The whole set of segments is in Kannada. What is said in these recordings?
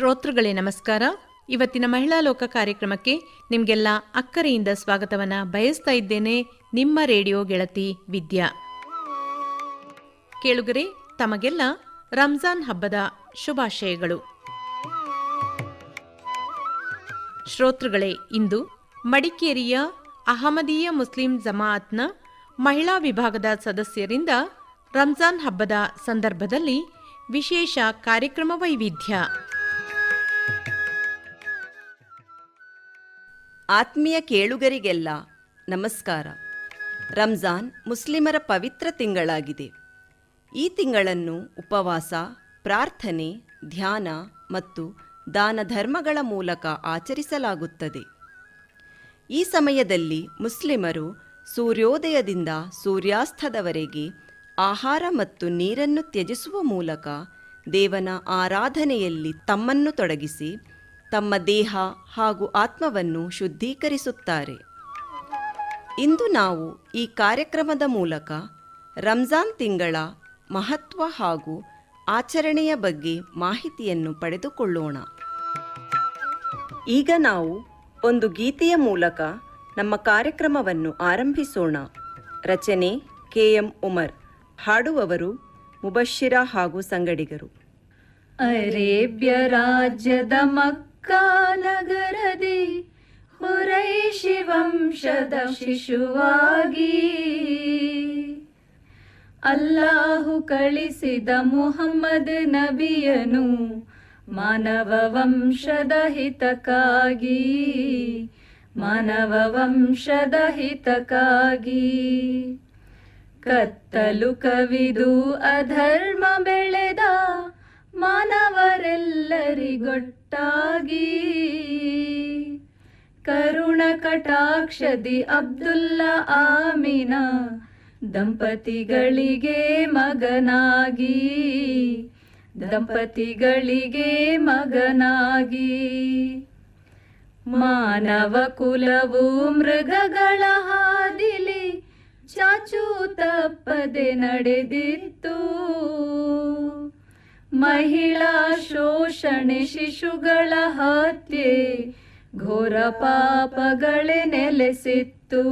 ಶ್ರೋತೃಗಳೇ ನಮಸ್ಕಾರ. ಇವತ್ತಿನ ಮಹಿಳಾ ಲೋಕ ಕಾರ್ಯಕ್ರಮಕ್ಕೆ ನಿಮಗೆಲ್ಲ ಅಕ್ಕರೆಯಿಂದ ಸ್ವಾಗತವನ್ನ ಬಯಸ್ತಾ ಇದ್ದೇನೆ ನಿಮ್ಮ ರೇಡಿಯೋ ಗೆಳತಿ ವಿದ್ಯಾ. ಕೇಳುಗರೆ, ತಮಗೆಲ್ಲ ರಂಜಾನ್ ಹಬ್ಬದ ಶುಭಾಶಯಗಳು. ಶ್ರೋತೃಗಳೇ ಇಂದು ಮಡಿಕೇರಿಯ ಅಹಮದೀಯ ಮುಸ್ಲಿಂ ಜಮಾಅತ್ನ ಮಹಿಳಾ ವಿಭಾಗದ ಸದಸ್ಯರಿಂದ ರಂಜಾನ್ ಹಬ್ಬದ ಸಂದರ್ಭದಲ್ಲಿ ವಿಶೇಷ ಕಾರ್ಯಕ್ರಮ ವೈವಿಧ್ಯ. ಆತ್ಮೀಯ ಕೇಳುಗರಿಗೆಲ್ಲ ನಮಸ್ಕಾರ. ರಂಜಾನ್ ಮುಸ್ಲಿಮರ ಪವಿತ್ರ ತಿಂಗಳಾಗಿದೆ. ಈ ತಿಂಗಳನ್ನು ಉಪವಾಸ, ಪ್ರಾರ್ಥನೆ, ಧ್ಯಾನ ಮತ್ತು ದಾನ ಧರ್ಮಗಳ ಮೂಲಕ ಆಚರಿಸಲಾಗುತ್ತದೆ. ಈ ಸಮಯದಲ್ಲಿ ಮುಸ್ಲಿಮರು ಸೂರ್ಯೋದಯದಿಂದ ಸೂರ್ಯಾಸ್ತದವರೆಗೆ ಆಹಾರ ಮತ್ತು ನೀರನ್ನು ತ್ಯಜಿಸುವ ಮೂಲಕ ದೇವನ ಆರಾಧನೆಯಲ್ಲಿ ತಮ್ಮನ್ನು ತೊಡಗಿಸಿ ತಮ್ಮ ದೇಹ ಹಾಗೂ ಆತ್ಮವನ್ನು ಶುದ್ಧೀಕರಿಸುತ್ತಾರೆ. ಇಂದು ನಾವು ಈ ಕಾರ್ಯಕ್ರಮದ ಮೂಲಕ ರಂಜಾನ್ ತಿಂಗಳ ಮಹತ್ವ ಹಾಗೂ ಆಚರಣೆಯ ಬಗ್ಗೆ ಮಾಹಿತಿಯನ್ನು ಪಡೆದುಕೊಳ್ಳೋಣ. ಈಗ ನಾವು ಒಂದು ಗೀತೆಯ ಮೂಲಕ ನಮ್ಮ ಕಾರ್ಯಕ್ರಮವನ್ನು ಆರಂಭಿಸೋಣ. ರಚನೆ ಕೆ ಎಂ ಉಮರ್, ಹಾಡುವವರು ಮುಬಶ್ಶಿರ ಹಾಗೂ ಸಂಗಡಿಗರು. ಅರೇಬ್ಯ ರಾಜ್ಯದ ಮಕ್ಕಾ ನಗರದಿ ಹುರೈಶಿ ಶಿವಂಶದ ಶಿಶುವಾಗಿ ಅಲ್ಲಾಹು ಕಳಿಸಿದ ಮುಹಮ್ಮದ್ ನಬಿಯನು ಮಾನವ ವಂಶದ ಹಿತಕ್ಕಾಗಿ, ಮಾನವ ವಂಶದ ಹಿತಕ್ಕಾಗಿ. ಕತ್ತಲು ಕವಿದು ಅಧರ್ಮ ಬೆಳೆದ ಮಾನವರೆಲ್ಲರಿಗೊಟ್ಟಾಗಿ ಕರುಣ ಕಟಾಕ್ಷದಿ ಅಬ್ದುಲ್ಲಾ ಆಮಿನ ದಂಪತಿಗಳಿಗೆ ಮಗನಾಗಿ. ದಂಪತಿಗಳಿಗೆ ಮಗನಾಗಿ. ಮಾನವ ಕುಲವು ಮೃಗಗಳ ಹಾದಿಲಿ ಚಾಚು ತಪ್ಪದೆ ನಡೆದಿತ್ತು. ಮಹಿಳಾ ಶೋಷಣೆ ಶಿಶುಗಳ ಹತ್ಯೆ, ಘೋರ ಪಾಪಗಳೇ ನೆಲೆಸಿತ್ತು,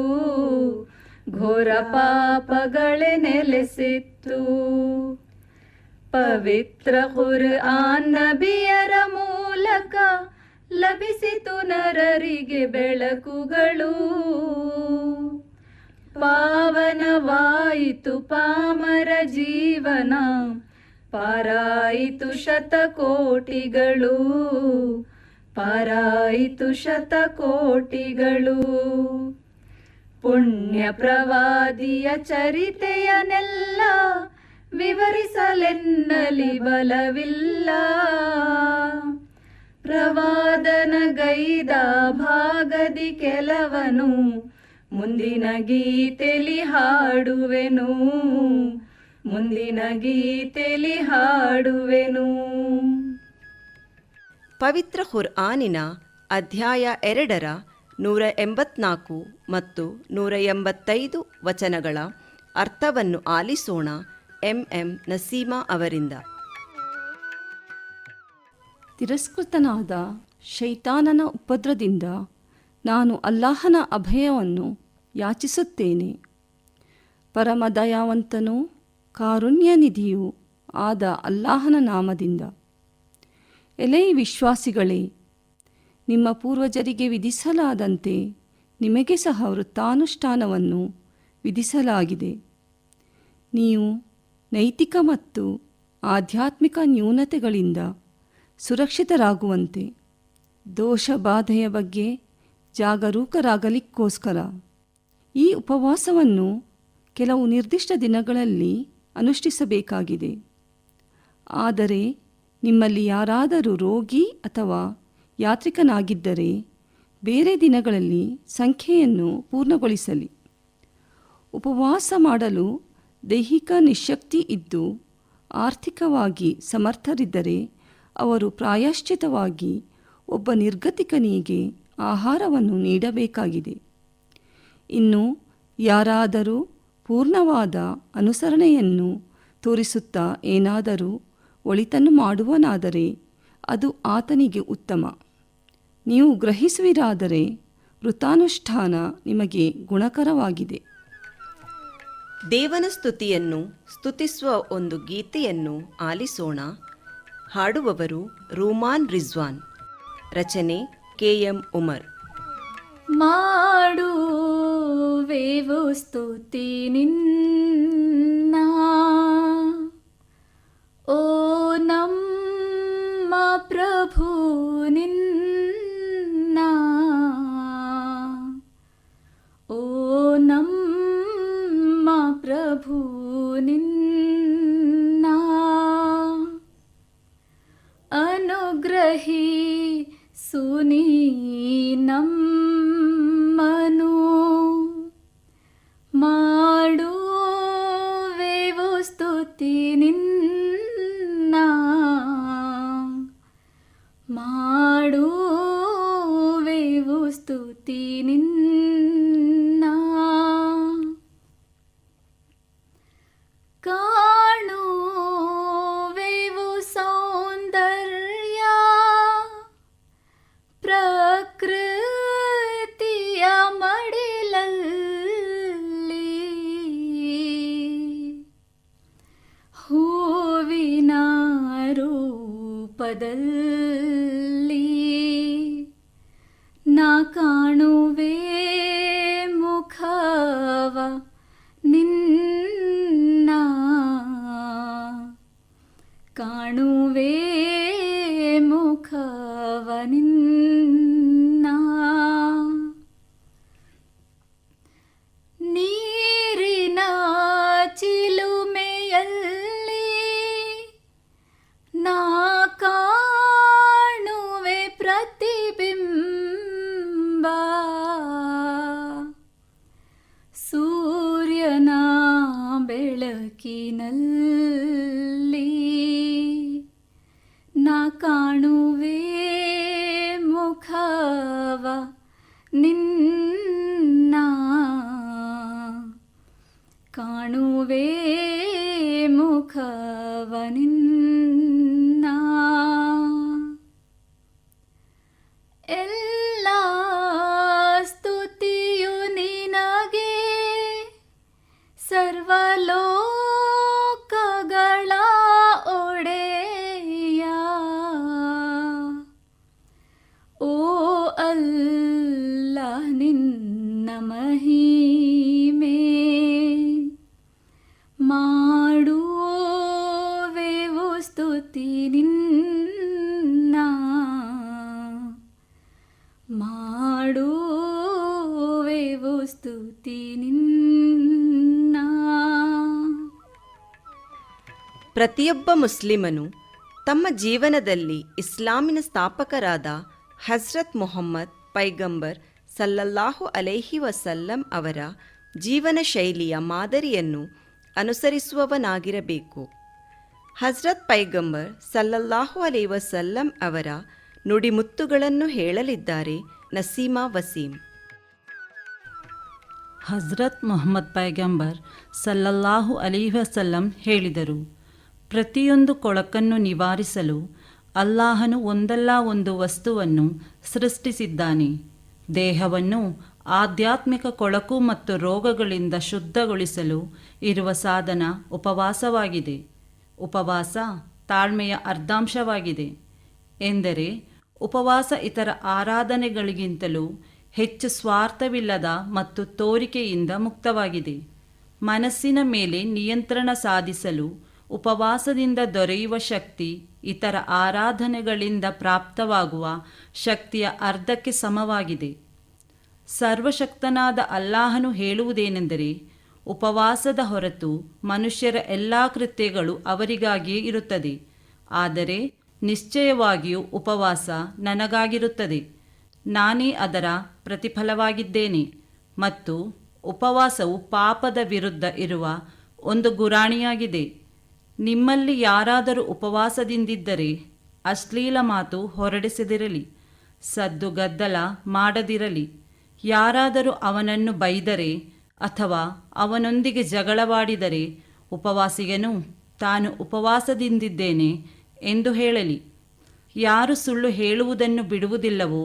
ಘೋರ ಪಾಪಗಳೇ ನೆಲೆಸಿತ್ತು. ಪವಿತ್ರ ಕುರ್ಆನ್ ನಬಿಯರ ಮೂಲಕ ಲಭಿಸಿತು ನರರಿಗೆ ಬೆಳಕುಗಳು. ಪಾವನವಾಯಿತು ಪಾಮರ ಜೀವನ ಪಾರಾಯಿತು ಶತಕೋಟಿಗಳು. ಪಾರಾಯಿತು ಶತಕೋಟಿಗಳು. ಪುಣ್ಯ ಪ್ರವಾದಿಯ ಚರಿತೆಯನೆಲ್ಲ ವಿವರಿಸಲೆನ್ನಲಿ ಬಲವಿಲ್ಲ. ಪ್ರವಾದನ ಗೈದ ಭಾಗದಿ ಕೆಲವನು, ಮುಂದಿನ ಗೀತೆಲಿ ಹಾಡುವೆನು. ಮುಂದಿನ ಗೀತೆಲಿ ಹಾಡುವೆನು. ಪವಿತ್ರ ಖುರ್ಆನಿನ ಅಧ್ಯಾಯ ಎರಡರ ನೂರ ಎಂಬತ್ನಾಲ್ಕು ಮತ್ತು ನೂರ ಎಂಬತ್ತೈದು ವಚನಗಳ ಅರ್ಥವನ್ನು ಆಲಿಸೋಣ ಎಂ ಎಂ ನಸೀಮಾ ಅವರಿಂದ. ತಿರಸ್ಕೃತನಾದ ಶೈತಾನನ ಉಪದ್ರದಿಂದ ನಾನು ಅಲ್ಲಾಹನ ಅಭಯವನ್ನು ಯಾಚಿಸುತ್ತೇನೆ. ಪರಮದಯಾವಂತನೂ ಕಾರುಣ್ಯನಿಧಿಯೂ ಆದ ಅಲ್ಲಾಹನ ನಾಮದಿಂದ. ಎಲೈ ವಿಶ್ವಾಸಿಗಳೇ, ನಿಮ್ಮ ಪೂರ್ವಜರಿಗೆ ವಿಧಿಸಲಾದಂತೆ ನಿಮಗೆ ಸಹ ವೃತ್ತಾನುಷ್ಠಾನವನ್ನು ವಿಧಿಸಲಾಗಿದೆ. ನೀವು ನೈತಿಕ ಮತ್ತು ಆಧ್ಯಾತ್ಮಿಕ ನ್ಯೂನತೆಗಳಿಂದ ಸುರಕ್ಷಿತರಾಗುವಂತೆ ದೋಷ ಬಾಧೆಯ ಬಗ್ಗೆ ಜಾಗರೂಕರಾಗಲಿಕ್ಕೋಸ್ಕರ ಈ ಉಪವಾಸವನ್ನು ಕೆಲವು ನಿರ್ದಿಷ್ಟ ದಿನಗಳಲ್ಲಿ ಅನುಷ್ಠಿಸಬೇಕಾಗಿದೆ. ಆದರೆ ನಿಮ್ಮಲ್ಲಿ ಯಾರಾದರೂ ರೋಗಿ ಅಥವಾ ಯಾತ್ರಿಕನಾಗಿದ್ದರೆ ಬೇರೆ ದಿನಗಳಲ್ಲಿ ಸಂಖ್ಯೆಯನ್ನು ಪೂರ್ಣಗೊಳಿಸಲಿ. ಉಪವಾಸ ಮಾಡಲು ದೈಹಿಕ ನಿಶಕ್ತಿ ಇದ್ದು ಆರ್ಥಿಕವಾಗಿ ಸಮರ್ಥರಿದ್ದರೆ ಅವರು ಪ್ರಾಯಶ್ಚಿತವಾಗಿ ಒಬ್ಬ ನಿರ್ಗತಿಕನಿಗೆ ಆಹಾರವನ್ನು ನೀಡಬೇಕಾಗಿದೆ. ಇನ್ನು ಯಾರಾದರೂ ಪೂರ್ಣವಾದ ಅನುಸರಣೆಯನ್ನು ತೋರಿಸುತ್ತಾ ಏನಾದರೂ ಒಳಿತನ್ನು ಮಾಡುವನಾದರೆ ಅದು ಆತನಿಗೆ ಉತ್ತಮ. ನೀವು ಗ್ರಹಿಸುವಿರಾದರೆ ವೃತಾನುಷ್ಠಾನ ನಿಮಗೆ ಗುಣಕರವಾಗಿದೆ. ದೇವನ ಸ್ತುತಿಯನ್ನು ಸ್ತುತಿಸುವ ಒಂದು ಗೀತೆಯನ್ನು ಆಲಿಸೋಣ. ಹಾಡುವವರು ರೂಮಾನ್ ರಿಜ್ವಾನ್. ರಚನೆ ಕೆ ಎಂ ಉಮರ್. ಮಾಡುವೆವು ेव स्तुना ओणं मा प्रभुनिन्ना ओणं मा प्रभुनिन्ना अनुग्रही सुनीनम् ಮಹಿಮೆ ಮಾಡುವೆವು ಸ್ತುತಿ ನಿನ್ನ. ಮಾಡುವೆವು ಸ್ತುತಿ ನಿನ್ನ. ಪ್ರತಿಯೊಬ್ಬ ಮುಸ್ಲಿಮನು ತಮ್ಮ ಜೀವನದಲ್ಲಿ ಇಸ್ಲಾಮಿನ ಸ್ಥಾಪಕರಾದ ಹಜ್ರತ್ ಮೊಹಮ್ಮದ್ ಪೈಗಂಬರ್ ಸಲ್ಲಲ್ಲಾಹು ಅಲೈಹಿ ವಸಲ್ಲಂ ಅವರ ಜೀವನ ಶೈಲಿಯ ಮಾದರಿಯನ್ನು ಅನುಸರಿಸುವವನಾಗಿರಬೇಕು. ಹಜ್ರತ್ ಪೈಗಂಬರ್ ಸಲ್ಲಲ್ಲಾಹು ಅಲೈ ವಸಲ್ಲಂ ಅವರ ನುಡಿಮುತ್ತುಗಳನ್ನು ಹೇಳಲಿದ್ದಾರೆ ನಸೀಮಾ ವಸೀಂ. ಹಜ್ರತ್ ಮೊಹಮ್ಮದ್ ಪೈಗಂಬರ್ ಸಲ್ಲಲ್ಲಾಹು ಅಲಿ ವಸಲ್ಲಂ ಹೇಳಿದರು, ಪ್ರತಿಯೊಂದು ಕೊಳಕನ್ನು ನಿವಾರಿಸಲು ಅಲ್ಲಾಹನು ಒಂದಲ್ಲ ಒಂದು ವಸ್ತುವನ್ನು ಸೃಷ್ಟಿಸಿದ್ದಾನೆ. ದೇಹವನ್ನು ಆಧ್ಯಾತ್ಮಿಕ ಕೊಳಕು ಮತ್ತು ರೋಗಗಳಿಂದ ಶುದ್ಧಗೊಳಿಸಲು ಇರುವ ಸಾಧನ ಉಪವಾಸವಾಗಿದೆ. ಉಪವಾಸ ತಾಳ್ಮೆಯ ಅರ್ಧಾಂಶವಾಗಿದೆ. ಎಂದರೆ, ಉಪವಾಸ ಇತರ ಆರಾಧನೆಗಳಿಗಿಂತಲೂ ಹೆಚ್ಚು ಸ್ವಾರ್ಥವಿಲ್ಲದ ಮತ್ತು ತೋರಿಕೆಯಿಂದ ಮುಕ್ತವಾಗಿದೆ. ಮನಸ್ಸಿನ ಮೇಲೆ ನಿಯಂತ್ರಣ ಸಾಧಿಸಲು ಉಪವಾಸದಿಂದ ದೊರೆಯುವ ಶಕ್ತಿ ಇತರ ಆರಾಧನೆಗಳಿಂದ ಪ್ರಾಪ್ತವಾಗುವ ಶಕ್ತಿಯ ಅರ್ಧಕ್ಕೆ ಸಮವಾಗಿದೆ. ಸರ್ವಶಕ್ತನಾದ ಅಲ್ಲಾಹನು ಹೇಳುವುದೇನೆಂದರೆ, ಉಪವಾಸದ ಹೊರತು ಮನುಷ್ಯರ ಎಲ್ಲ ಕೃತ್ಯಗಳು ಅವರಿಗಾಗಿಯೇ ಇರುತ್ತದೆ. ಆದರೆ ನಿಶ್ಚಯವಾಗಿಯೂ ಉಪವಾಸ ನನಗಾಗಿರುತ್ತದೆ. ನಾನೇ ಅದರ ಪ್ರತಿಫಲವಾಗಿದ್ದೇನೆ ಮತ್ತು ಉಪವಾಸವು ಪಾಪದ ವಿರುದ್ಧ ಇರುವ ಒಂದು ಗುರಾಣಿಯಾಗಿದೆ. ನಿಮ್ಮಲ್ಲಿ ಯಾರಾದರೂ ಉಪವಾಸದಿಂದಿದ್ದರೆ ಅಶ್ಲೀಲ ಮಾತು ಹೊರಡಿಸದಿರಲಿ, ಸದ್ದು ಗದ್ದಲ ಮಾಡದಿರಲಿ. ಯಾರಾದರೂ ಅವನನ್ನು ಬೈದರೆ ಅಥವಾ ಅವನೊಂದಿಗೆ ಜಗಳವಾಡಿದರೆ ಉಪವಾಸಿಗನು ತಾನು ಉಪವಾಸದಿಂದಿದ್ದೇನೆ ಎಂದು ಹೇಳಲಿ. ಯಾರು ಸುಳ್ಳು ಹೇಳುವುದನ್ನು ಬಿಡುವುದಿಲ್ಲವೋ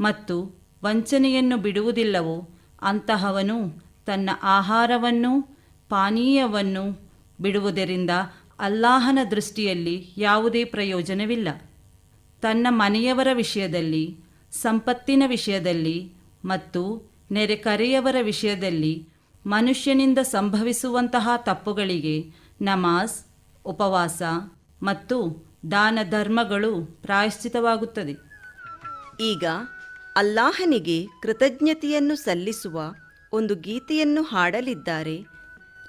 ಮತ್ತು ವಂಚನೆಯನ್ನು ಬಿಡುವುದಿಲ್ಲವೋ ಅಂತಹವನು ತನ್ನ ಆಹಾರವನ್ನು ಪಾನೀಯವನ್ನು ಬಿಡುವುದರಿಂದ ಅಲ್ಲಾಹನ ದೃಷ್ಟಿಯಲ್ಲಿ ಯಾವುದೇ ಪ್ರಯೋಜನವಿಲ್ಲ. ತನ್ನ ಮನೆಯವರ ವಿಷಯದಲ್ಲಿ, ಸಂಪತ್ತಿನ ವಿಷಯದಲ್ಲಿ ಮತ್ತು ನೆರೆಕರೆಯವರ ವಿಷಯದಲ್ಲಿ ಮನುಷ್ಯನಿಂದ ಸಂಭವಿಸುವಂತಹ ತಪ್ಪುಗಳಿಗೆ ನಮಾಜ್, ಉಪವಾಸ ಮತ್ತು ದಾನ ಧರ್ಮಗಳು ಪ್ರಾಯಶ್ಚಿತವಾಗುತ್ತದೆ. ಈಗ ಅಲ್ಲಾಹನಿಗೆ ಕೃತಜ್ಞತೆಯನ್ನು ಸಲ್ಲಿಸುವ ಒಂದು ಗೀತೆಯನ್ನು ಹಾಡಲಿದ್ದಾರೆ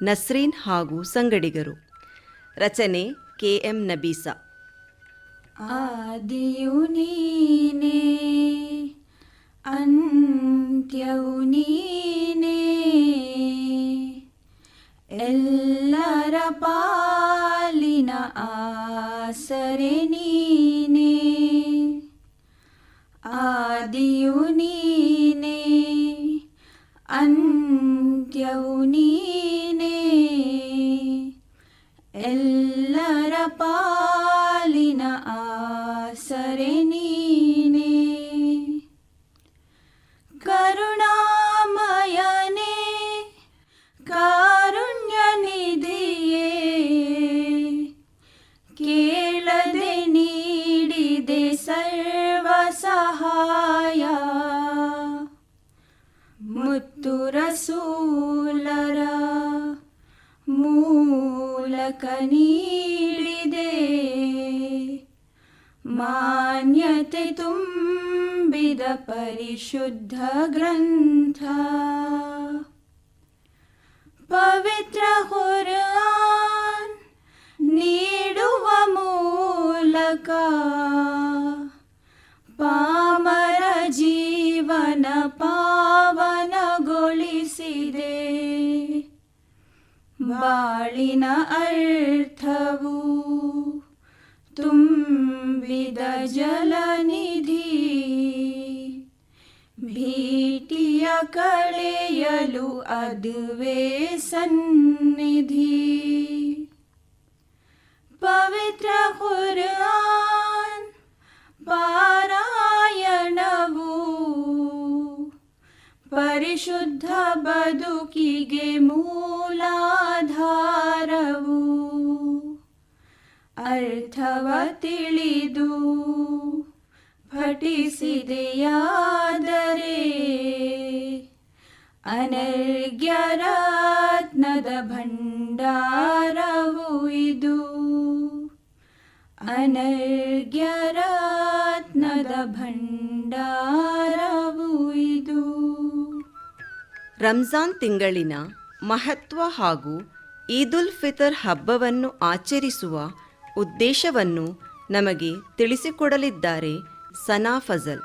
ನಸ್ರೀನ್ ಹಾಗೂ ಸಂಗಡಿಗರು. ರಚನೆ ಕೆ ಎಂ ನಬೀಸ. ಆದಿಯು ನೀನೇ, ಅಂತ್ಯವು ನೀನೇ, ಎಲ್ಲರ ಪಾಲಿನ ಆಸರೆ ನೀನೆ. ಆದಿಯು ನೀನೇ, ಅಂತ್ಯವು ನೀನೇ ಎಲ್ಲರ ಪಾಲಿನ ಬಾಳಿನ ಅರ್ಥವು ತುಂಬಿದ ಜಲನಿಧಿ ಭೀತಿಯ ಕಳೆಯಲು ಅದುವೇ ಸನ್ನಿಧಿ ಪವಿತ್ರ ಕುರ್ಆನ್ ಪಾರಾಯಣವು ಪರಿಶುದ್ಧ ಬದುಕಿಗೆ ಮೂಲಾಧಾರವು. ಅರ್ಥವ ತಿಳಿದು ಪಠಿಸಿದೆಯಾದರೆ ಅನರ್ಘ್ಯರತ್ನದ ಭಂಡಾರವು ಇದು. ಅನರ್ಘ್ಯರತ್ನದ ಭಂಡಾರವು ರಂಜಾನ್ ತಿಂಗಳಿನ ಮಹತ್ವ ಹಾಗೂ ಈದುಲ್ ಫಿತರ್ ಹಬ್ಬವನ್ನು ಆಚರಿಸುವ ಉದ್ದೇಶವನ್ನು ನಮಗೆ ತಿಳಿಸಿಕೊಡಲಿದ್ದಾರೆ ಸನಾ ಫಜಲ್.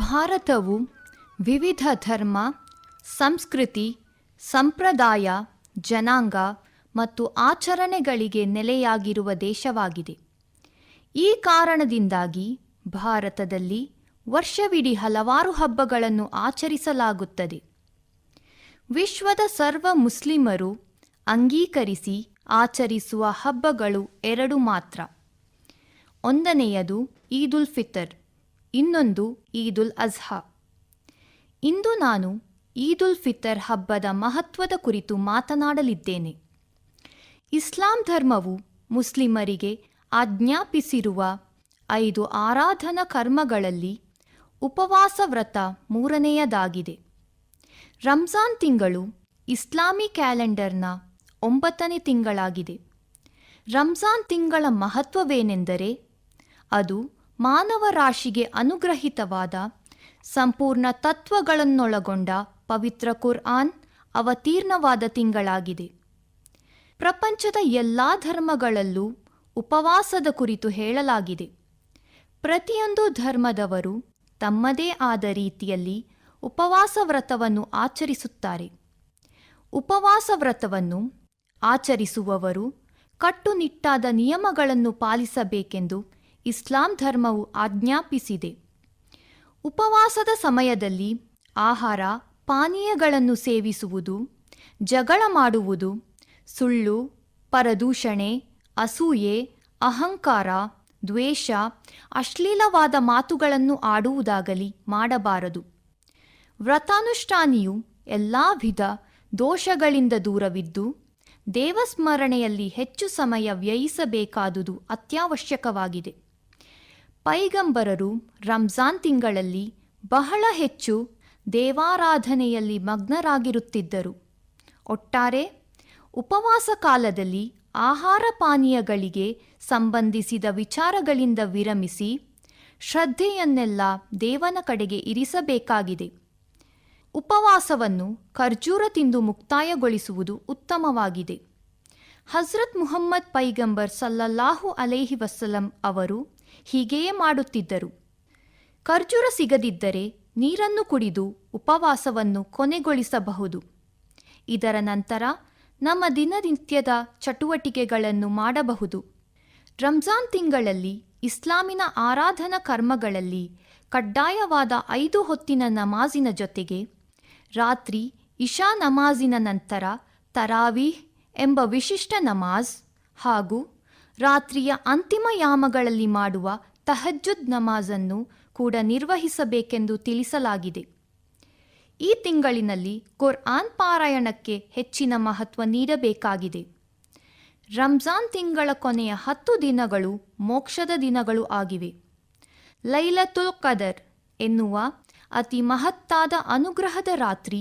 ಭಾರತವು ವಿವಿಧ ಧರ್ಮ, ಸಂಸ್ಕೃತಿ, ಸಂಪ್ರದಾಯ, ಜನಾಂಗ ಮತ್ತು ಆಚರಣೆಗಳಿಗೆ ನೆಲೆಯಾಗಿರುವ ದೇಶವಾಗಿದೆ. ಈ ಕಾರಣದಿಂದಾಗಿ ಭಾರತದಲ್ಲಿ ವರ್ಷವಿಡೀ ಹಲವಾರು ಹಬ್ಬಗಳನ್ನು ಆಚರಿಸಲಾಗುತ್ತದೆ. ವಿಶ್ವದ ಸರ್ವ ಮುಸ್ಲಿಮರು ಅಂಗೀಕರಿಸಿ ಆಚರಿಸುವ ಹಬ್ಬಗಳು ಎರಡು ಮಾತ್ರ. ಒಂದನೆಯದು ಈದುಲ್ ಫಿತರ್, ಇನ್ನೊಂದು ಈದುಲ್ ಅಜ್ಹಾ. ಇಂದು ನಾನು ಈದುಲ್ ಫಿತರ್ ಹಬ್ಬದ ಮಹತ್ವದ ಕುರಿತು ಮಾತನಾಡಲಿದ್ದೇನೆ. ಇಸ್ಲಾಂ ಧರ್ಮವು ಮುಸ್ಲಿಮರಿಗೆ ಆಜ್ಞಾಪಿಸಿರುವ ಐದು ಆರಾಧನಾ ಕರ್ಮಗಳಲ್ಲಿ ಉಪವಾಸ ವ್ರತ ಮೂರನೆಯದಾಗಿದೆ. ರಂಜಾನ್ ತಿಂಗಳು ಇಸ್ಲಾಮಿ ಕ್ಯಾಲೆಂಡರ್ನ ಒಂಬತ್ತನೇ ತಿಂಗಳಾಗಿದೆ. ರಂಜಾನ್ ತಿಂಗಳ ಮಹತ್ವವೇನೆಂದರೆ ಅದು ಮಾನವ ರಾಶಿಗೆ ಅನುಗ್ರಹಿತವಾದ ಸಂಪೂರ್ಣ ತತ್ವಗಳನ್ನೊಳಗೊಂಡ ಪವಿತ್ರ ಕುರ್ಆನ್ ಅವತೀರ್ಣವಾದ ತಿಂಗಳಾಗಿದೆ. ಪ್ರಪಂಚದ ಎಲ್ಲ ಧರ್ಮಗಳಲ್ಲೂ ಉಪವಾಸದ ಕುರಿತು ಹೇಳಲಾಗಿದೆ. ಪ್ರತಿಯೊಂದು ಧರ್ಮದವರು ತಮ್ಮದೇ ಆದ ರೀತಿಯಲ್ಲಿ ಉಪವಾಸ ವ್ರತವನ್ನು ಆಚರಿಸುತ್ತಾರೆ. ಉಪವಾಸ ವ್ರತವನ್ನು ಆಚರಿಸುವವರು ಕಟ್ಟುನಿಟ್ಟಾದ ನಿಯಮಗಳನ್ನು ಪಾಲಿಸಬೇಕೆಂದು ಇಸ್ಲಾಂ ಧರ್ಮವು ಆಜ್ಞಾಪಿಸಿದೆ. ಉಪವಾಸದ ಸಮಯದಲ್ಲಿ ಆಹಾರ, ಪಾನೀಯಗಳನ್ನು ಸೇವಿಸುವುದು, ಜಗಳ ಮಾಡುವುದು, ಸುಳ್ಳು, ಪರದೂಷಣೆ, ಅಸೂಯೆ, ಅಹಂಕಾರ, ದ್ವೇಷ, ಅಶ್ಲೀಲವಾದ ಮಾತುಗಳನ್ನು ಆಡುವುದಾಗಲಿ ಮಾಡಬಾರದು. ವ್ರತಾನುಷ್ಠಾನಿಯು ಎಲ್ಲ ವಿಧ ದೋಷಗಳಿಂದ ದೂರವಿದ್ದು, ದೇವಸ್ಮರಣೆಯಲ್ಲಿ ಹೆಚ್ಚು ಸಮಯ ವ್ಯಯಿಸಬೇಕಾದುದು ಅತ್ಯವಶ್ಯಕವಾಗಿದೆ. ಪೈಗಂಬರರು ರಂಜಾನ್ ತಿಂಗಳಲ್ಲಿ ಬಹಳ ಹೆಚ್ಚು ದೇವಾರಾಧನೆಯಲ್ಲಿ ಮಗ್ನರಾಗಿರುತ್ತಿದ್ದರು. ಒಟ್ಟಾರೆ, ಉಪವಾಸ ಕಾಲದಲ್ಲಿ ಆಹಾರ ಪಾನೀಯಗಳಿಗೆ ಸಂಬಂಧಿಸಿದ ವಿಚಾರಗಳಿಂದ ವಿರಮಿಸಿ ಶ್ರದ್ಧೆಯನ್ನೆಲ್ಲ ದೇವನ ಕಡೆಗೆ ಇರಿಸಬೇಕಾಗಿದೆ. ಉಪವಾಸವನ್ನು ಖರ್ಜೂರ ತಿಂದು ಮುಕ್ತಾಯಗೊಳಿಸುವುದು ಉತ್ತಮವಾಗಿದೆ. ಹಜ್ರತ್ ಮುಹಮ್ಮದ್ ಪೈಗಂಬರ್ ಸಲ್ಲಲ್ಲಾಹು ಅಲೇಹಿ ವಸಲಂ ಅವರು ಹೀಗೆಯೇ ಮಾಡುತ್ತಿದ್ದರು. ಖರ್ಜೂರ ಸಿಗದಿದ್ದರೆ ನೀರನ್ನು ಕುಡಿದು ಉಪವಾಸವನ್ನು ಕೊನೆಗೊಳಿಸಬಹುದು. ಇದರ ನಂತರ ನಮ್ಮ ದಿನನಿತ್ಯದ ಚಟುವಟಿಕೆಗಳನ್ನು ಮಾಡಬಹುದು. ರಂಜಾನ್ ತಿಂಗಳಲ್ಲಿ ಇಸ್ಲಾಮಿನ ಆರಾಧನಾ ಕರ್ಮಗಳಲ್ಲಿ ಕಡ್ಡಾಯವಾದ ಐದು ಹೊತ್ತಿನ ನಮಾಜಿನ ಜೊತೆಗೆ ರಾತ್ರಿ ಇಶಾ ನಮಾಜಿನ ನಂತರ ತರಾವೀಹ್ ಎಂಬ ವಿಶಿಷ್ಟ ನಮಾಜ್ ಹಾಗೂ ರಾತ್ರಿಯ ಅಂತಿಮ ಯಾಮಗಳಲ್ಲಿ ಮಾಡುವ ತಹಜ್ಜುದ್ ನಮಾಜನ್ನು ಕೂಡ ನಿರ್ವಹಿಸಬೇಕೆಂದು ತಿಳಿಸಲಾಗಿದೆ. ಈ ತಿಂಗಳಿನಲ್ಲಿ ಕುರ್ಆನ್ ಪಾರಾಯಣಕ್ಕೆ ಹೆಚ್ಚಿನ ಮಹತ್ವ ನೀಡಬೇಕಾಗಿದೆ. ರಂಜಾನ್ ತಿಂಗಳ ಕೊನೆಯ ಹತ್ತು ದಿನಗಳು ಮೋಕ್ಷದ ದಿನಗಳು ಆಗಿವೆ. ಲೈಲತುಲ್ ಕದರ್ ಎನ್ನುವ ಅತಿ ಮಹತ್ತಾದ ಅನುಗ್ರಹದ ರಾತ್ರಿ,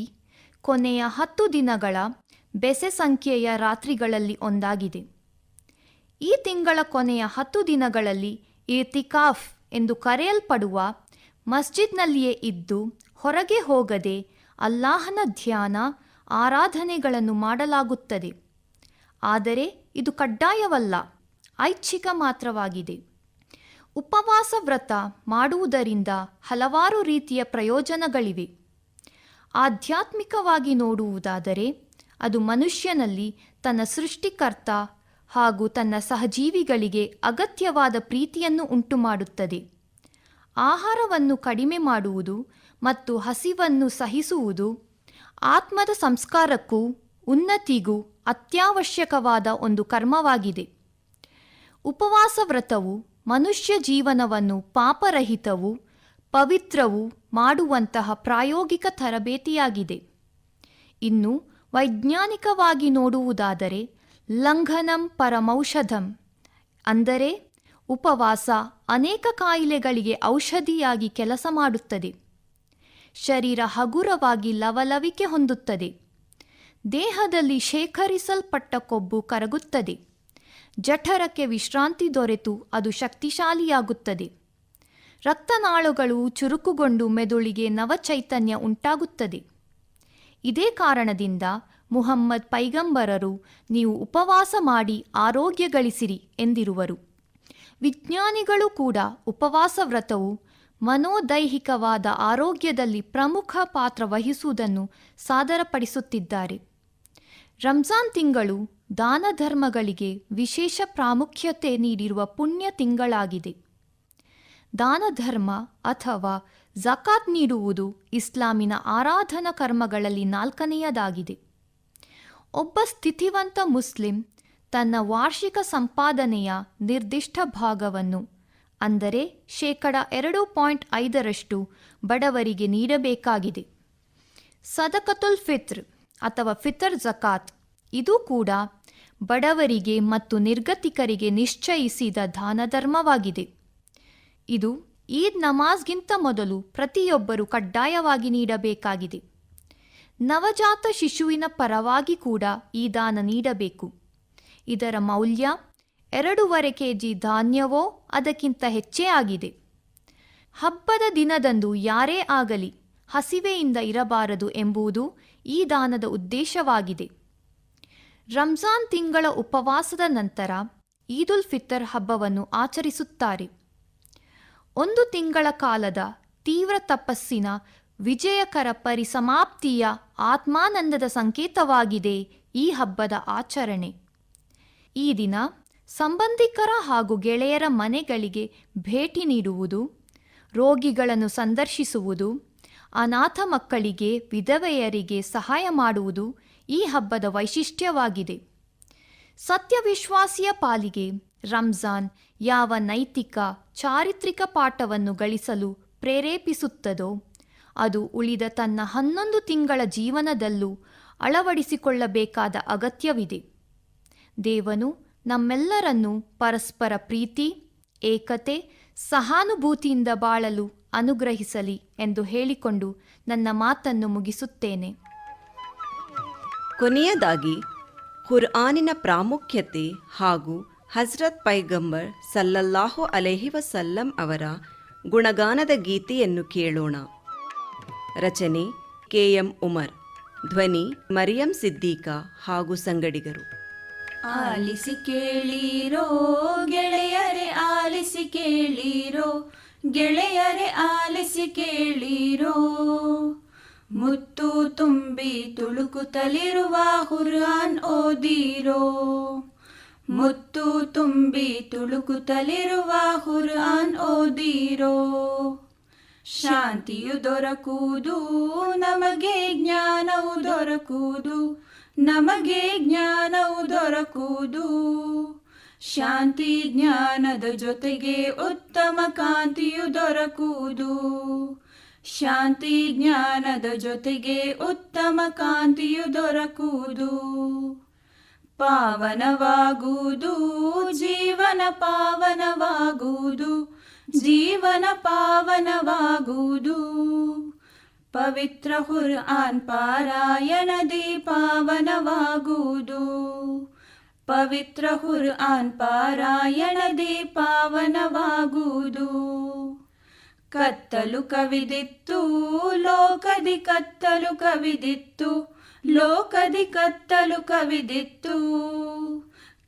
ಕೊನೆಯ ಹತ್ತು ದಿನಗಳ ಬೆಸೆ ಸಂಖ್ಯೆಯ ರಾತ್ರಿಗಳಲ್ಲಿ ಒಂದಾಗಿದೆ. ಈ ತಿಂಗಳ ಕೊನೆಯ ಹತ್ತು ದಿನಗಳಲ್ಲಿ ಇರ್ತಿಕಾಫ್ ಎಂದು ಕರೆಯಲ್ಪಡುವ ಮಸ್ಜಿದ್ನಲ್ಲಿಯೇ ಇದ್ದು ಹೊರಗೆ ಹೋಗದೆ ಅಲ್ಲಾಹನ ಧ್ಯಾನ, ಆರಾಧನೆಗಳನ್ನು ಮಾಡಲಾಗುತ್ತದೆ. ಆದರೆ ಇದು ಕಡ್ಡಾಯವಲ್ಲ, ಐಚ್ಛಿಕ ಮಾತ್ರವಾಗಿದೆ. ಉಪವಾಸ ವ್ರತ ಮಾಡುವುದರಿಂದ ಹಲವಾರು ರೀತಿಯ ಪ್ರಯೋಜನಗಳಿವೆ. ಆಧ್ಯಾತ್ಮಿಕವಾಗಿ ನೋಡುವುದಾದರೆ, ಅದು ಮನುಷ್ಯನಲ್ಲಿ ತನ್ನ ಸೃಷ್ಟಿಕರ್ತ ಹಾಗೂ ತನ್ನ ಸಹಜೀವಿಗಳಿಗೆ ಅಗತ್ಯವಾದ ಪ್ರೀತಿಯನ್ನು ಉಂಟುಮಾಡುತ್ತದೆ. ಆಹಾರವನ್ನು ಕಡಿಮೆ ಮಾಡುವುದು ಮತ್ತು ಹಸಿವನ್ನು ಸಹಿಸುವುದು ಆತ್ಮದ ಸಂಸ್ಕಾರಕ್ಕೂ ಉನ್ನತಿಗೂ ಅತ್ಯವಶ್ಯಕವಾದ ಒಂದು ಕರ್ಮವಾಗಿದೆ. ಉಪವಾಸ ವ್ರತವು ಮನುಷ್ಯ ಜೀವನವನ್ನು ಪಾಪರಹಿತವೂ ಪವಿತ್ರವೂ ಮಾಡುವಂತಹ ಪ್ರಾಯೋಗಿಕ ತರಬೇತಿಯಾಗಿದೆ. ಇನ್ನು ವೈಜ್ಞಾನಿಕವಾಗಿ ನೋಡುವುದಾದರೆ ಲಂಘನಂ ಪರಮೌಷಧಂ, ಅಂದರೆ ಉಪವಾಸ ಅನೇಕ ಕಾಯಿಲೆಗಳಿಗೆ ಔಷಧಿಯಾಗಿ ಕೆಲಸ ಮಾಡುತ್ತದೆ. ಶರೀರ ಹಗುರವಾಗಿ ಲವಲವಿಕೆ ಹೊಂದುತ್ತದೆ. ದೇಹದಲ್ಲಿ ಶೇಖರಿಸಲ್ಪಟ್ಟ ಕೊಬ್ಬು ಕರಗುತ್ತದೆ. ಜಠರಕ್ಕೆ ವಿಶ್ರಾಂತಿ ದೊರೆತು ಅದು ಶಕ್ತಿಶಾಲಿಯಾಗುತ್ತದೆ. ರಕ್ತನಾಳುಗಳು ಚುರುಕುಗೊಂಡು ಮೆದುಳಿಗೆ ನವಚೈತನ್ಯ ಉಂಟಾಗುತ್ತದೆ. ಇದೇ ಕಾರಣದಿಂದ ಮುಹಮ್ಮದ್ ಪೈಗಂಬರರು, ನೀವು ಉಪವಾಸ ಮಾಡಿ ಆರೋಗ್ಯ ಗಳಿಸಿರಿ ಎಂದಿರುವರು. ವಿಜ್ಞಾನಿಗಳು ಕೂಡ ಉಪವಾಸ ವ್ರತವು ಮನೋದೈಹಿಕವಾದ ಆರೋಗ್ಯದಲ್ಲಿ ಪ್ರಮುಖ ಪಾತ್ರ ವಹಿಸುವುದನ್ನು ಸಾದರಪಡಿಸುತ್ತಿದ್ದಾರೆ. ರಂಜಾನ್ ತಿಂಗಳು ದಾನ ಧರ್ಮಗಳಿಗೆ ವಿಶೇಷ ಪ್ರಾಮುಖ್ಯತೆ ನೀಡಿರುವ ಪುಣ್ಯ ತಿಂಗಳಾಗಿದೆ. ದಾನ ಧರ್ಮ ಅಥವಾ ಜಕಾತ್ ನೀಡುವುದು ಇಸ್ಲಾಮಿನ ಆರಾಧನಾ ಕರ್ಮಗಳಲ್ಲಿ ನಾಲ್ಕನೆಯದಾಗಿದೆ. ಒಬ್ಬ ಸ್ಥಿತಿವಂತ ಮುಸ್ಲಿಂ ತನ್ನ ವಾರ್ಷಿಕ ಸಂಪಾದನೆಯ ನಿರ್ದಿಷ್ಟ ಭಾಗವನ್ನು, ಅಂದರೆ ಶೇಕಡ ಎರಡು ಪಾಯಿಂಟ್ ಐದರಷ್ಟು ಬಡವರಿಗೆ ನೀಡಬೇಕಾಗಿದೆ. ಸದಕತುಲ್ ಫಿತ್ರ್ ಅಥವಾ ಫಿತರ್ ಜಕಾತ್ ಇದು ಕೂಡ ಬಡವರಿಗೆ ಮತ್ತು ನಿರ್ಗತಿಕರಿಗೆ ನಿಶ್ಚಯಿಸಿದ ದಾನ ಧರ್ಮವಾಗಿದೆ ಇದು ಈದ್ ನಮಾಜ್ಗಿಂತ ಮೊದಲು ಪ್ರತಿಯೊಬ್ಬರು ಕಡ್ಡಾಯವಾಗಿ ನೀಡಬೇಕಾಗಿದೆ. ನವಜಾತ ಶಿಶುವಿನ ಪರವಾಗಿ ಕೂಡ ಈ ದಾನ ನೀಡಬೇಕು. ಇದರ ಮೌಲ್ಯ ಎರಡೂವರೆ ಕೆ ಜಿ ಧಾನ್ಯವೋ ಅದಕ್ಕಿಂತ ಹೆಚ್ಚೇ ಆಗಿದೆ. ಹಬ್ಬದ ದಿನದಂದು ಯಾರೇ ಆಗಲಿ ಹಸಿವೆಯಿಂದ ಇರಬಾರದು ಎಂಬುದು ಈ ದಾನದ ಉದ್ದೇಶವಾಗಿದೆ. ರಂಜಾನ್ ತಿಂಗಳ ಉಪವಾಸದ ನಂತರ ಈದುಲ್ ಫಿತರ್ ಹಬ್ಬವನ್ನು ಆಚರಿಸುತ್ತಾರೆ. ಒಂದು ತಿಂಗಳ ಕಾಲದ ತೀವ್ರ ತಪಸ್ಸಿನ ವಿಜಯಕರ ಪರಿಸಮಾಪ್ತಿಯ ಆತ್ಮಾನಂದದ ಸಂಕೇತವಾಗಿದೆ ಈ ಹಬ್ಬದ ಆಚರಣೆ. ಈ ದಿನ ಸಂಬಂಧಿಕರ ಹಾಗೂ ಗೆಳೆಯರ ಮನೆಗಳಿಗೆ ಭೇಟಿ ನೀಡುವುದು, ರೋಗಿಗಳನ್ನು ಸಂದರ್ಶಿಸುವುದು ಅನಾಥ ಮಕ್ಕಳಿಗೆ ವಿಧವೆಯರಿಗೆ ಸಹಾಯ ಮಾಡುವುದು ಈ ಹಬ್ಬದ ವೈಶಿಷ್ಟ್ಯವಾಗಿದೆ. ಸತ್ಯವಿಶ್ವಾಸಿಯ ಪಾಲಿಗೆ ರಂಜಾನ್ ಯಾವ ನೈತಿಕ, ಚಾರಿತ್ರಿಕ ಪಾಠವನ್ನು ಗಳಿಸಲು ಪ್ರೇರೇಪಿಸುತ್ತದೋ, ಅದು ಉಳಿದ ತನ್ನ ಹನ್ನೊಂದು ತಿಂಗಳ ಜೀವನದಲ್ಲೂ ಅಳವಡಿಸಿಕೊಳ್ಳಬೇಕಾದ ಅಗತ್ಯವಿದೆ. ದೇವನು ನಮ್ಮೆಲ್ಲರನ್ನೂ ಪರಸ್ಪರ ಪ್ರೀತಿ, ಏಕತೆ, ಸಹಾನುಭೂತಿಯಿಂದ ಬಾಳಲು ಅನುಗ್ರಹಿಸಲಿ ಎಂದು ಹೇಳಿಕೊಂಡು ನನ್ನ ಮಾತನ್ನು ಮುಗಿಸುತ್ತೇನೆ. ಕೊನೆಯದಾಗಿ ಕುರ್ಆನಿನ ಪ್ರಾಮುಖ್ಯತೆ ಹಾಗೂ ಹಜ್ರತ್ ಪೈಗಂಬರ್ ಸಲ್ಲಲ್ಲಾಹು ಅಲೆಹಿ ವಸಲ್ಲಂ ಅವರ ಗುಣಗಾನದ ಗೀತೆಯನ್ನು ಕೇಳೋಣ. ರಚನೆ ಕೆ ಎಂ ಉಮರ್ ಧ್ವನಿ ಮರಿಯಂ ಸಿದ್ದೀಕ ಹಾಗೂ ಸಂಗಡಿಗರು. ಆಲಿಸಿ ಕೇಳಿರೋ ಗೆಳೆಯರೆ ಆಲಿಸಿ ಕೇಳಿರೋ ಗೆಳೆಯರೆ ಆಲಿಸಿ ಕೇಳಿರೋ. ಮುತ್ತು ತುಂಬಿ ತುಳುಕುತ್ತಲಿರುವ ಹುರಾನ್ ಓದಿರೋ. ಮುತ್ತು ತುಂಬಿ ತುಳುಕುತ್ತಲಿರುವ ಹುರಾನ್ ಓದಿರೋ. ಶಾಂತಿಯು ದೊರಕುವುದು, ನಮಗೆ ಜ್ಞಾನವು ದೊರಕುವುದು, ನಮಗೆ ಜ್ಞಾನವು ದೊರಕುವುದು. ಶಾಂತಿ ಜ್ಞಾನದ ಜೊತೆಗೆ ಉತ್ತಮ ಕಾಂತಿಯು ದೊರಕುವುದು. ಶಾಂತಿ ಜ್ಞಾನದ ಜೊತೆಗೆ ಉತ್ತಮ ಕಾಂತಿಯು ದೊರಕುವುದು. ಪಾವನವಾಗುವುದು, ಜೀವನ ಪಾವನವಾಗುವುದು ಜೀವನ ಪಾವನವಾಗುವುದು. ಪವಿತ್ರ ಹುರ್ ಆನ್ ಪಾರಾಯಣದಿ ಪಾವನವಾಗುವುದು. ಪವಿತ್ರ ಹುರ್ಆನ್ ಪಾರಾಯಣದಿ ಪಾವನವಾಗುವುದು ಕತ್ತಲು ಕವಿದಿತ್ತು ಲೋಕದಿ ಕತ್ತಲು ಕವಿದಿತ್ತು ಲೋಕದಿ ಕತ್ತಲು ಕವಿದಿತ್ತು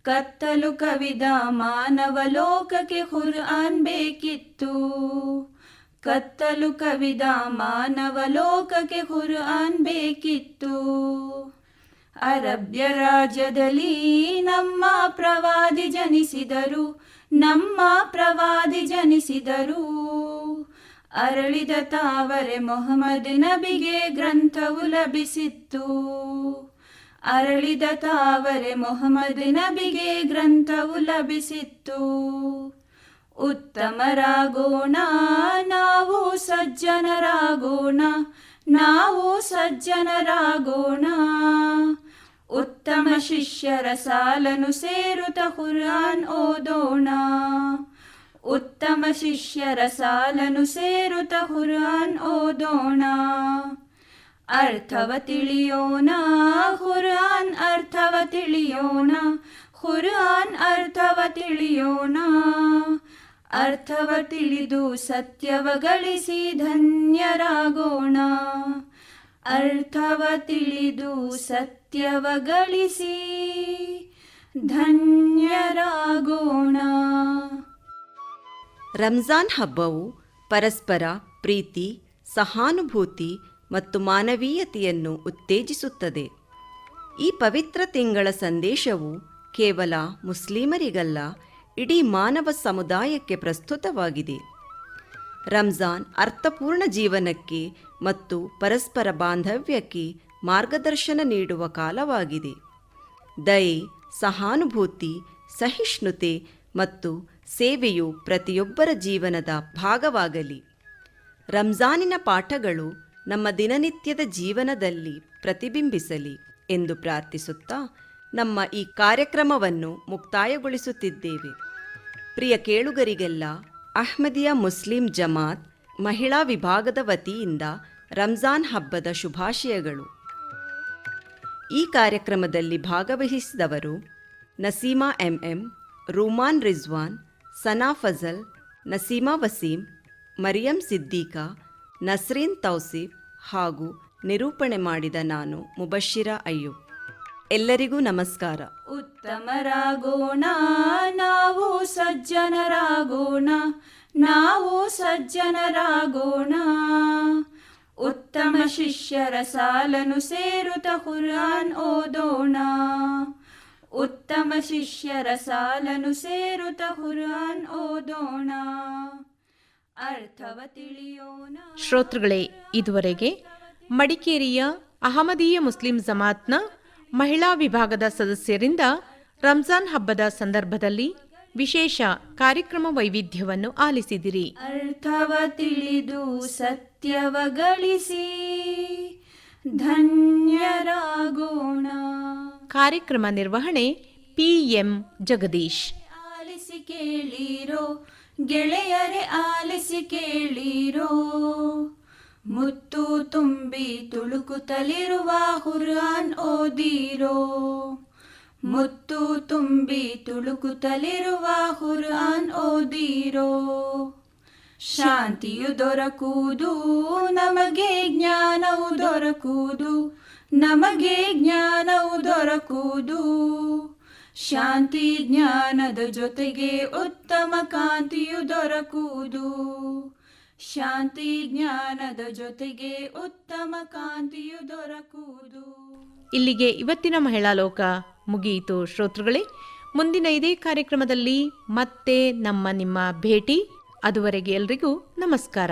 ಕತ್ತಲು ಕವಿದ ಮಾನವ ಲೋಕಕ್ಕೆ ಹುರ್ಆನ್ ಬೇಕಿತ್ತು ಕತ್ತಲು ಕವಿದ ಮಾನವ ಲೋಕಕ್ಕೆ ಹುರ್ಆನ್ ಬೇಕಿತ್ತು ಅರಬ್ಯ ರಾಜ್ಯದಲ್ಲಿ ನಮ್ಮ ಪ್ರವಾದಿ ಜನಿಸಿದರು, ನಮ್ಮ ಪ್ರವಾದಿ ಜನಿಸಿದರು. ಅರಳಿದ ತಾವರೆ ಮೊಹಮ್ಮದ್ ನಬಿಗೆ ಗ್ರಂಥವು ಲಭಿಸಿತ್ತು. ಅರಳಿದ ತಾವರೆ ಮೊಹಮ್ಮದ್ ನಬಿಗೆ ಗ್ರಂಥವು ಲಭಿಸಿತ್ತು. ಉತ್ತಮರಾಗೋಣ, ನಾವು ಸಜ್ಜನರಾಗೋಣ ನಾವು ಸಜ್ಜನರಾಗೋಣ. ಉತ್ತಮ ಶಿಷ್ಯರ ಸಾಲನು ಸೇರುತ ಹುರಾನ್ ಓದೋಣ. ಉತ್ತಮ ಶಿಷ್ಯರ ಸಾಲನು ಸೇರುತ ಹುರಾನ್ ಓದೋಣ. ಅರ್ಥವ ತಿಳಿಯೋಣ ಹುರಾನ್ ಅರ್ಥವ ತಿಳಿಯೋಣ ಹುರಾನ್ ಅರ್ಥವ ತಿಳಿಯೋಣ. ಅರ್ಥವ ತಿಳಿದು ಸತ್ಯವ ಗಳಿಸಿ ಧನ್ಯರಾಗೋಣ. ಅರ್ಥವ ತಿಳಿದು ಸತ್ಯವ ಗಳಿಸಿ, ಧನ್ಯರಾಗೋಣ. ರಂಜಾನ್ ಹಬ್ಬವು ಪರಸ್ಪರ ಪ್ರೀತಿ, ಸಹಾನುಭೂತಿ ಮತ್ತು ಮಾನವೀಯತೆಯನ್ನು ಉತ್ತೇಜಿಸುತ್ತದೆ. ಈ ಪವಿತ್ರ ತಿಂಗಳ ಸಂದೇಶವು ಕೇವಲ ಮುಸ್ಲಿಮರಿಗಲ್ಲ, ಇಡೀ ಮಾನವ ಸಮುದಾಯಕ್ಕೆ ಪ್ರಸ್ತುತವಾಗಿದೆ. ರಂಜಾನ್ ಅರ್ಥಪೂರ್ಣ ಜೀವನಕ್ಕೆ ಮತ್ತು ಪರಸ್ಪರ ಬಾಂಧವ್ಯಕ್ಕೆ ಮಾರ್ಗದರ್ಶನ ನೀಡುವ ಕಾಲವಾಗಿದೆ. ದಯೆ, ಸಹಾನುಭೂತಿ, ಸಹಿಷ್ಣುತೆ ಮತ್ತು ಸೇವೆಯು ಪ್ರತಿಯೊಬ್ಬರ ಜೀವನದ ಭಾಗವಾಗಲಿ. ರಂಜಾನಿನ ಪಾಠಗಳು ನಮ್ಮ ದಿನನಿತ್ಯದ ಜೀವನದಲ್ಲಿ ಪ್ರತಿಬಿಂಬಿಸಲಿ ಎಂದು ಪ್ರಾರ್ಥಿಸುತ್ತಾ ನಮ್ಮ ಈ ಕಾರ್ಯಕ್ರಮವನ್ನು ಮುಕ್ತಾಯಗೊಳಿಸುತ್ತಿದ್ದೇವೆ. ಪ್ರಿಯ ಕೇಳುಗರಿಗೆಲ್ಲ ಅಹ್ಮದಿಯಾ ಮುಸ್ಲಿಂ ಜಮಾತ್ ಮಹಿಳಾ ವಿಭಾಗದ ವತಿಯಿಂದ ರಂಜಾನ್ ಹಬ್ಬದ ಶುಭಾಶಯಗಳು. ಈ ಕಾರ್ಯಕ್ರಮದಲ್ಲಿ ಭಾಗವಹಿಸಿದವರು ನಸೀಮಾ ಎಂಎಂ, ರೂಮಾನ್ ರಿಜ್ವಾನ್, ಸನಾ ಫಜಲ್, ನಸೀಮಾ ವಸೀಂ, ಮರಿಯಂ ಸಿದ್ದೀಕಾ, ನಸ್ರೀನ್ ತೌಸಿಫ್ ಹಾಗೂ ನಿರೂಪಣೆ ಮಾಡಿದ ನಾನು ಮುಬಶಿರಾ ಅಯ್ಯೂಬ್. ಎಲ್ಲರಿಗೂ ನಮಸ್ಕಾರ. ಉತ್ತಮರಾಗೋಣ ನಾವು ಸಜ್ಜನರಾಗೋಣ ನಾವು ಸಜ್ಜನರಾಗೋಣ. ಉತ್ತಮ ಶಿಷ್ಯರ ಸಾಲನು ಸೇರುತ ಕುರಾನ್ ಓದೋಣ. ಉತ್ತಮ ಶಿಷ್ಯರ ಸಾಲನು ಸೇರುತ ಕುರಾನ್ ಓದೋಣ. ಅರ್ಥವ ತಿಳಿಯೋಣ. ಶ್ರೋತೃಗಳೇ ಇದುವರೆಗೆ ಮಡಿಕೇರಿಯ ಅಹಮದೀಯ ಮುಸ್ಲಿಂ ಜಮಾತ್ನ ಮಹಿಳಾ ವಿಭಾಗದ ಸದಸ್ಯರಿಂದ ರಂಜಾನ್ ಹಬ್ಬದ ಸಂದರ್ಭದಲ್ಲಿ ವಿಶೇಷ ಕಾರ್ಯಕ್ರಮ ವೈವಿಧ್ಯವನ್ನು ಆಲಿಸಿದಿರಿ. ಅರ್ಥವ ತಿಳಿದು ಸತ್ಯವ ಗಳಿಸಿ ಧನ್ಯರಾಗೋಣ. ಕಾರ್ಯಕ್ರಮ ನಿರ್ವಹಣೆ ಪಿಎಂ ಜಗದೀಶ್. ಆಲಿಸಿ ಕೇಳಿರೋ ಗೆಳೆಯರೇ ಆಲಿಸಿ ಕೇಳಿರೋ ಮುತ್ತು ತುಂಬಿ ತುಳುಕುತ್ತಲಿರುವ ಹುರಾನ್ ಓದಿರೋ. ಮುತ್ತು ತುಂಬಿ ತುಳುಕುತ್ತಲಿರುವ ಹುರಾನ್ ಓದಿರೋ. ಶಾಂತಿಯು ದೊರಕುವುದು, ನಮಗೆ ಜ್ಞಾನವು ದೊರಕುವುದು, ನಮಗೆ ಜ್ಞಾನವು ದೊರಕುವುದು. ಶಾಂತಿ ಜ್ಞಾನದ ಜೊತೆಗೆ ಉತ್ತಮ ಕಾಂತಿಯು ದೊರಕುವುದು. ಶಾಂತಿ ಜ್ಞಾನದ ಜೊತೆಗೆ ಉತ್ತಮ ಕಾಂತಿಯು ದೊರಕುವುದು. ಇಲ್ಲಿಗೆ ಇವತ್ತಿನ ಮಹಿಳಾ ಲೋಕ ಮುಗಿಯಿತು ಶ್ರೋತೃಗಳೇ, ಮುಂದಿನ ಇದೇ ಕಾರ್ಯಕ್ರಮದಲ್ಲಿ ಮತ್ತೆ ನಮ್ಮ ನಿಮ್ಮ ಭೇಟಿ. ಅದುವರೆಗೆ ಎಲ್ರಿಗೂ ನಮಸ್ಕಾರ.